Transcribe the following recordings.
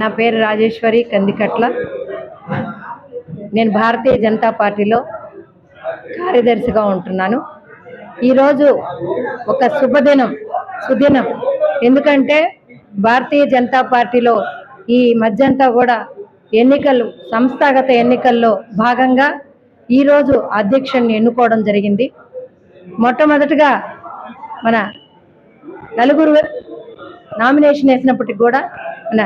నా పేరు రాజేశ్వరి కందికట్ల. నేను భారతీయ జనతా పార్టీలో కార్యదర్శిగా ఉంటున్నాను. ఈరోజు ఒక శుభదినం సుదినం. ఎందుకంటే భారతీయ జనతా పార్టీలో ఈ మధ్యంతా కూడా ఎన్నికలు సంస్థాగత ఎన్నికల్లో భాగంగా ఈరోజు అధ్యక్షుడిని ఎన్నుకోవడం జరిగింది. మొట్టమొదటిగా మన నలుగురు నామినేషన్ వేసినప్పటికి కూడా మన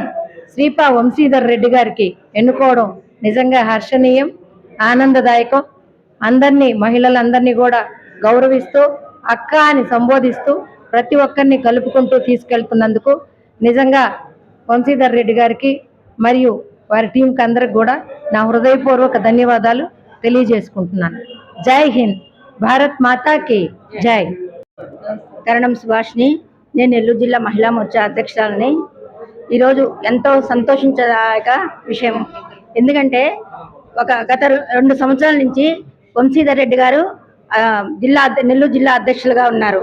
శ్రీపా వంశీధర్ రెడ్డి గారికి ఎన్నుకోవడం నిజంగా హర్షణీయం ఆనందదాయకం. అందరినీ మహిళలందరినీ కూడా గౌరవిస్తూ అక్క అని సంబోధిస్తూ ప్రతి ఒక్కరిని కలుపుకుంటూ తీసుకెళ్తున్నందుకు నిజంగా వంశీధర్ రెడ్డి గారికి మరియు వారి టీంకి అందరికి కూడా నా హృదయపూర్వక ధన్యవాదాలు తెలియజేసుకుంటున్నాను. జై హింద్. భారత్ మాతాకి జై. కరణం సుభాష్ని నేను నెల్లూరు జిల్లా మహిళా మోర్చా అధ్యక్షురాలని. ఈరోజు ఎంతో సంతోషించదాయక విషయం. ఎందుకంటే ఒక గత రెండు సంవత్సరాల నుంచి వంశీధర్ రెడ్డి గారు జిల్లా అధ్య- నెల్లూరు జిల్లా అధ్యక్షులుగా ఉన్నారు.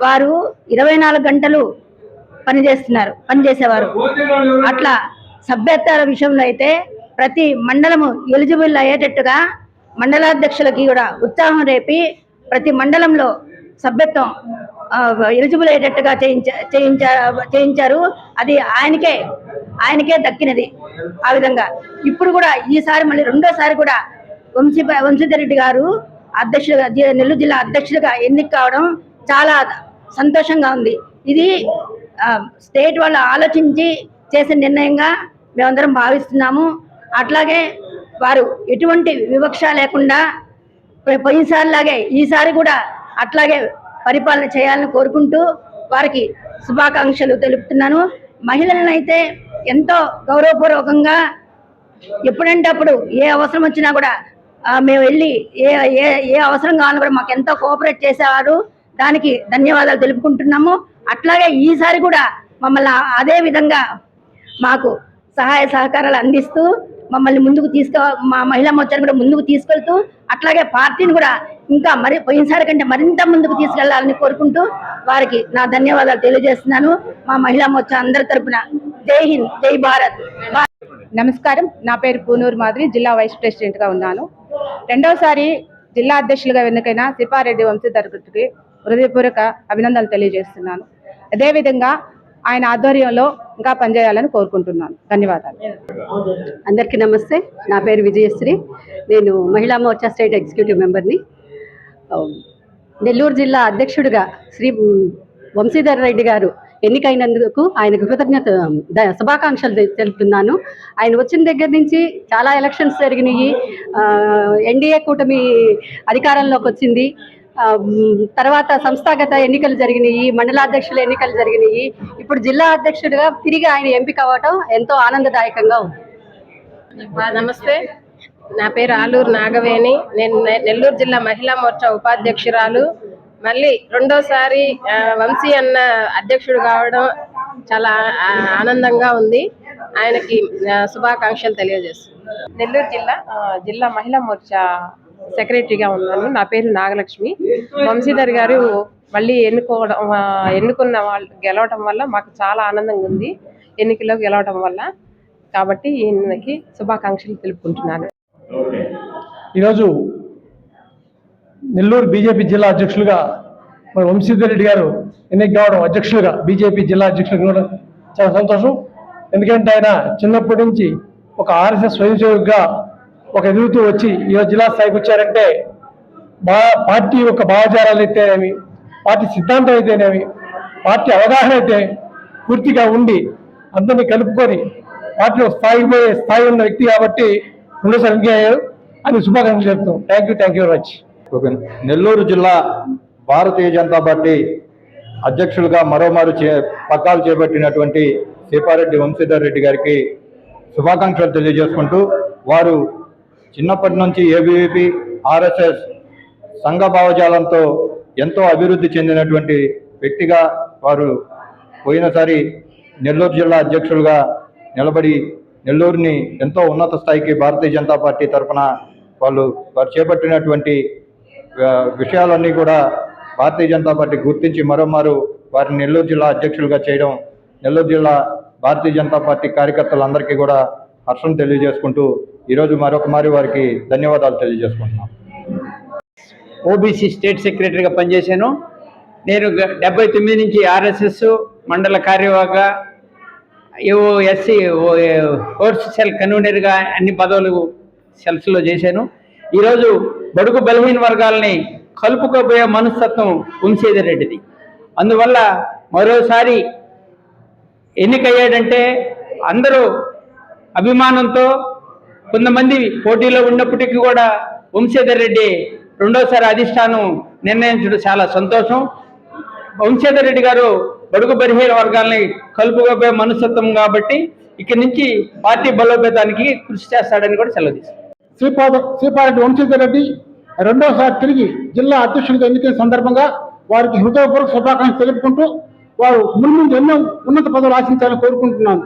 వారు ఇరవై నాలుగు గంటలు పనిచేస్తున్నారు పనిచేసేవారు అట్లా సభ్యత్వాల విషయంలో అయితే ప్రతి మండలము ఎలిజిబుల్ అయ్యేటట్టుగా మండలాధ్యక్షులకి కూడా ఉత్సాహం రేపి ప్రతి మండలంలో సభ్యత్వం ఎలిజిబుల్ అయ్యేటట్టుగా చేయించారు చేయించా చేయించారు. అది ఆయనకే ఆయనకే దక్కినది ఆ విధంగా. ఇప్పుడు కూడా ఈసారి మళ్ళీ రెండోసారి కూడా వంశీ వంశీధర్ రెడ్డి గారు అధ్యక్షుడిగా నెల్లూరు జిల్లా అధ్యక్షుడిగా ఎన్నిక కావడం చాలా సంతోషంగా ఉంది. ఇది స్టేట్ వాళ్ళు ఆలోచించి చేసిన నిర్ణయంగా మేమందరం భావిస్తున్నాము. అట్లాగే వారు ఎటువంటి వివక్ష లేకుండా పోయినసారిలాగే ఈసారి కూడా అట్లాగే పరిపాలన చేయాలని కోరుకుంటూ వారికి శుభాకాంక్షలు తెలుపుతున్నాను. మహిళలనైతే ఎంతో గౌరవపూర్వకంగా ఎప్పుడంటే అప్పుడు ఏ అవసరం వచ్చినా కూడా మేము వెళ్ళి ఏ ఏ ఏ అవసరం కావాలని కూడా మాకు ఎంతో కోఆపరేట్ చేసేవారు. దానికి ధన్యవాదాలు తెలుపుకుంటున్నాము. అట్లాగే ఈసారి కూడా మమ్మల్ని అదే విధంగా మాకు సహాయ సహకారాలు అందిస్తూ మమ్మల్ని ముందుకు తీసుకు మా మహిళా మోర్చాను కూడా ముందుకు తీసుకెళ్తూ అట్లాగే పార్టీని కూడా ఇంకా మరి పోయినసారి కంటే మరింత ముందుకు తీసుకెళ్ళాలని కోరుకుంటూ వారికి నా ధన్యవాదాలు తెలియజేస్తున్నాను. మా మహిళా మోర్చా అందరి తరపున జై హింద్ జై భారత్. నమస్కారం. నా పేరు పూనూరు మాధురి జిల్లా వైస్ ప్రెసిడెంట్గా ఉన్నాను. రెండవసారి జిల్లా అధ్యక్షులుగా ఎన్నికైన సిపారెడ్డి వంశీధర్ గారికి హృదయపూర్వక అభినందనలు తెలియజేస్తున్నాను. అదేవిధంగా ఆయన ఆధ్వర్యంలో ఇంకా పనిచేయాలని కోరుకుంటున్నాను. ధన్యవాదాలు. అందరికీ నమస్తే. నా పేరు విజయశ్రీ. నేను మహిళా మోర్చా స్టేట్ ఎగ్జిక్యూటివ్ మెంబర్ని. Um, నెల్లూరు జిల్లా అధ్యక్షుడిగా శ్రీ వంశీధర్ రెడ్డి గారు ఎన్నికైనందుకు ఆయనకు కృతజ్ఞత ద- శుభాకాంక్షలు తెలుపుతున్నాను. ఆయన వచ్చిన దగ్గర నుంచి చాలా ఎలక్షన్స్ జరిగినాయి. ఎన్డీఏ కూటమి అధికారంలోకి వచ్చింది. తర్వాత సంస్థాగత ఎన్నికలు జరిగినాయి మండలాధ్యక్షుల ఎన్నికలు జరిగినాయి. ఇప్పుడు జిల్లా అధ్యక్షుడిగా తిరిగి ఆయన ఎంపిక అవ్వటం ఎంతో ఆనందదాయకంగా ఉంది. నమస్తే. నా పేరు ఆలూరు నాగవేణి. నేను నెల్లూరు జిల్లా మహిళా మోర్చా ఉపాధ్యక్షురాలు. మళ్ళీ రెండోసారి వంశీ అన్న అధ్యక్షుడు కావడం చాలా ఆనందంగా ఉంది. ఆయనకి శుభాకాంక్షలు తెలియజేస్తున్నాను. నెల్లూరు జిల్లా జిల్లా మహిళా మోర్చా సెక్రటరీగా ఉన్నాను. నా పేరు నాగలక్ష్మి. వంశీధర్ గారు మళ్ళీ ఎన్నుకోవడం ఎన్నుకున్న వాళ్ళు గెలవడం వల్ల మాకు చాలా ఆనందంగా ఉంది. ఎన్నికలో గెలవడం వల్ల. కాబట్టి ఈయనకి శుభాకాంక్షలు తెలుపుకుంటున్నాను. ఈరోజు నెల్లూరు బీజేపీ జిల్లా అధ్యక్షులుగా మరి వంశీధర్ రెడ్డి గారు ఎన్నిక కావడం అధ్యక్షులుగా బీజేపీ జిల్లా అధ్యక్షులు కూడా చాలా సంతోషం. ఎందుకంటే ఆయన చిన్నప్పటి నుంచి ఒక ఆర్ఎస్ఎస్ స్వయం సేవకుగా ఒక ఎదుగుతూ వచ్చి ఈరోజు జిల్లా స్థాయికి వచ్చారంటే బా పార్టీ యొక్క భావజాలాలు అయితేనేమి పార్టీ సిద్ధాంతం అయితేనేమి పార్టీ అవగాహన అయితే పూర్తిగా ఉండి అందరినీ కలుపుకొని పార్టీలో స్థాయికి పోయే స్థాయి ఉన్న వ్యక్తి కాబట్టి రెండోసారి ఎన్నిక అయ్యారు అని శుభాకాంక్షలు చెప్తాం thank you thank you very much okay. Nellore జిల్లా భారతీయ జనతా పార్టీ అధ్యక్షులుగా మరోమారు చే పక్కాలు చేపట్టినటువంటి సీపారెడ్డి వంశీధర్ రెడ్డి గారికి శుభాకాంక్షలు తెలియజేసుకుంటూ వారు చిన్నప్పటి నుంచి ఏబీవీపీ ఆర్ఎస్ఎస్ సంఘ భావజాలంతో ఎంతో అభివృద్ధి చెందినటువంటి వ్యక్తిగా వారు పోయినసారి నెల్లూరు జిల్లా అధ్యక్షులుగా నిలబడి నెల్లూరుని ఎంతో ఉన్నత స్థాయికి భారతీయ జనతా పార్టీ తరఫున వాళ్ళు వారు చేపట్టినటువంటి విషయాలన్నీ కూడా భారతీయ జనతా పార్టీ గుర్తించి మరోమారు వారిని నెల్లూరు జిల్లా అధ్యక్షులుగా చేయడం నెల్లూరు జిల్లా భారతీయ జనతా పార్టీ కార్యకర్తలందరికీ కూడా హర్షం తెలియజేసుకుంటూ ఈరోజు మరొక మారి వారికి ధన్యవాదాలు తెలియజేసుకుంటున్నాం. ఓబీసీ స్టేట్ సెక్రటరీగా పనిచేశాను. నేను డెబ్బై తొమ్మిది నుంచి ఆర్ఎస్ఎస్ మండల కార్యవర్గ ఏవో ఎస్సీ ఫోర్స్ సెల్ కన్వీనర్గా అన్ని పదవులు సెల్స్లో చేశాను. ఈరోజు బడుగు బలహీన వర్గాలని కలుపుకోబోయే మనస్తత్వం వంశీధర్ రెడ్డిది. అందువల్ల మరోసారి ఎన్నికయ్యాడంటే అందరూ అభిమానంతో కొంతమంది పోటీలో ఉన్నప్పటికీ కూడా వంశీధర్ రెడ్డి రెండోసారి అధిష్టానం నిర్ణయించడం చాలా సంతోషం. వంశీధర్ రెడ్డి గారు బడుగు బరిహీన వర్గాల్ని కలుపుకోబోయే మనస్తత్వం కాబట్టి ఇక్కడి నుంచి పార్టీ బలోపేతానికి కృషి చేస్తాడని కూడా సెలవు తీసుకుంటాను శ్రీపాద శ్రీపారెడ్డి వంశీధర్ రెడ్డి రెండోసారి తిరిగి జిల్లా అధ్యక్షుడిగా ఎన్నికైన సందర్భంగా వారికి హృదయపూర్వక శుభాకాంక్షలు తెలుపుకుంటూ వారు మున్ముందు ఎన్నో ఉన్నత పదవులు ఆశించాలని కోరుకుంటున్నాను.